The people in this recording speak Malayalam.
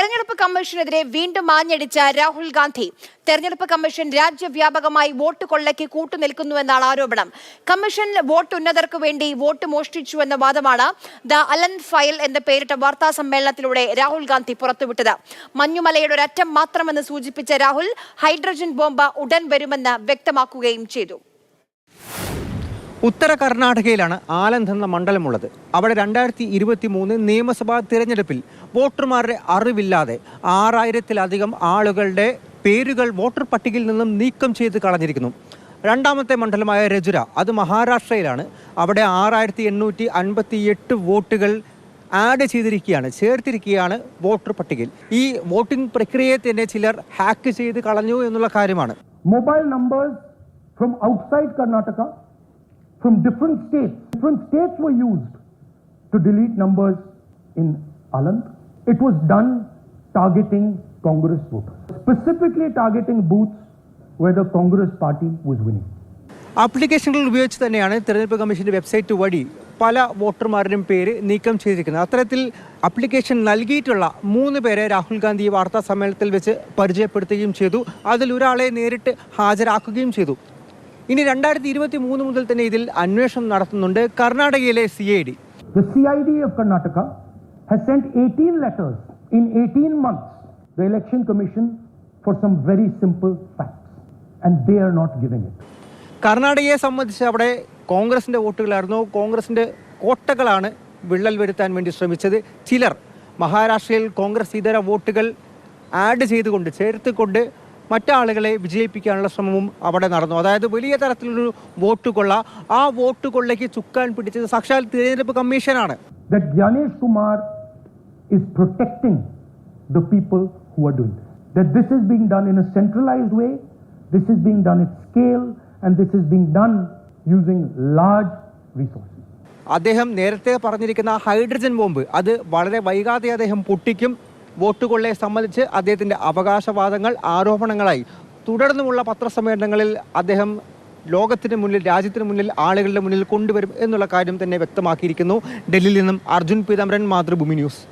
തെരഞ്ഞെടുപ്പ് കമ്മീഷനെതിരെ വീണ്ടും മാഞ്ഞടിച്ച രാഹുൽ ഗാന്ധി. തെരഞ്ഞെടുപ്പ് കമ്മീഷൻ രാജ്യവ്യാപകമായി വോട്ട് കൊള്ളയ്ക്ക് കൂട്ടുനിൽക്കുന്നുവെന്നാണ് ആരോപണം. കമ്മീഷൻ വോട്ട് ഉന്നതർക്ക് വേണ്ടി വോട്ട് മോഷ്ടിച്ചു എന്ന വാദമാണ് ദ അലൻ ഫയൽ എന്ന പേരിട്ട വാർത്താ സമ്മേളനത്തിലൂടെ രാഹുൽ ഗാന്ധി പുറത്തുവിട്ടത്. മഞ്ഞുമലയുടെ ഒരറ്റം മാത്രമെന്ന് സൂചിപ്പിച്ച രാഹുൽ ഹൈഡ്രജൻ ബോംബ് ഉടൻ വരുമെന്ന് വ്യക്തമാക്കുകയും ചെയ്തു. ഉത്തര കർണാടകയിലാണ് ആലന്ദ് എന്ന മണ്ഡലമുള്ളത്. അവിടെ രണ്ടായിരത്തി ഇരുപത്തി മൂന്ന് നിയമസഭാ തിരഞ്ഞെടുപ്പിൽ വോട്ടർമാരുടെ അറിവില്ലാതെ ആറായിരത്തിലധികം ആളുകളുടെ പേരുകൾ വോട്ടർ പട്ടികയിൽ നിന്നും നീക്കം ചെയ്ത് കളഞ്ഞിരിക്കുന്നു. രണ്ടാമത്തെ മണ്ഡലമായ രജുര അത് മഹാരാഷ്ട്രയിലാണ്. അവിടെ ആറായിരത്തി എണ്ണൂറ്റി അൻപത്തി എട്ട് വോട്ടുകൾ ആഡ് ചെയ്തിരിക്കുകയാണ് ചേർത്തിരിക്കുകയാണ് വോട്ടർ പട്ടികയിൽ. ഈ വോട്ടിംഗ് പ്രക്രിയയെ തന്നെ ചിലർ ഹാക്ക് ചെയ്ത് കളഞ്ഞു എന്നുള്ള കാര്യമാണ്. Mobile numbers from outside Karnataka, from different states. Different states were used to delete numbers in Aland. It was done targeting Congress voters, specifically targeting booths where the Congress party was winning. ആപ്ലിക്കേഷനുകൾ ഉപയോഗിച്ച് തന്നെയാണ് തിരഞ്ഞെടുപ്പ് കമ്മീഷന്റെ വെബ്സൈറ്റ് വഴി പല വോട്ടർമാരുടെയും പേര് നീക്കം ചെയ്തിരിക്കുന്നത് അത്തരത്തിൽ ആപ്ലിക്കേഷൻ നൽകിയിട്ടുള്ള മൂന്ന് പേരെ രാഹുൽ ഗാന്ധി വാർത്താ സമ്മേളനത്തിൽ വെച്ച് പരിചയപ്പെടുത്തുകയും ചെയ്തു അതിൽ ഒരാളെ നേരിട്ട് ഹാജരാക്കുകയും ചെയ്തു ഇനി രണ്ടായിരത്തി ഇരുപത്തി മൂന്ന് മുതൽ തന്നെ ഇതിൽ അന്വേഷണം നടത്തുന്നുണ്ട് കർണാടകയിലെ C I D. The CID of Karnataka has sent 18 letters in 18 months the election commission for some very simple facts and they are not giving it. കർണാടകയെ സംബന്ധിച്ച് അവിടെ കോൺഗ്രസിന്റെ വോട്ടുകളായിരുന്നു. കോൺഗ്രസിന്റെ കോട്ടകളാണ് വിള്ളൽ വരുത്താൻ വേണ്ടി ശ്രമിച്ചത്. ചിലർ മഹാരാഷ്ട്രയിൽ കോൺഗ്രസ് ഇതര വോട്ടുകൾ ആഡ് ചെയ്തുകൊണ്ട് ചേർത്തുകൊണ്ട് മറ്റാളുകളെ വിജയിപ്പിക്കാനുള്ള ശ്രമവും അവിടെ നടന്നു. അതായത് വലിയ തരത്തിലൊരു വോട്ട് കൊള്ള ആ വോട്ട് കൊള്ളയ്ക്ക് ചുക്കാൻ പിടിച്ചത് സാക്ഷാൽ തിരഞ്ഞെടുപ്പ് കമ്മീഷനാണ്. അദ്ദേഹം നേരത്തെ പറഞ്ഞിരിക്കുന്ന ഹൈഡ്രജൻ ബോംബ് അത് വളരെ വൈകാതെ അദ്ദേഹം പൊട്ടിക്കും. വോട്ട് കൊള്ളയെ സംബന്ധിച്ച് അദ്ദേഹത്തിന്റെ അവകാശവാദങ്ങൾ ആരോപണങ്ങളായി. തുടർന്നുമുള്ള പത്രസമ്മേളനങ്ങളിൽ അദ്ദേഹം ലോകത്തിന് മുന്നിൽ രാജ്യത്തിന് മുന്നിൽ ആളുകളുടെ മുന്നിൽ കൊണ്ടുവരും എന്നുള്ള കാര്യം തന്നെ വ്യക്തമാക്കിയിരിക്കുന്നു. ഡൽഹിയിൽ നിന്നും അർജുൻ പീതാംബരൻ മാതൃഭൂമി ന്യൂസ്.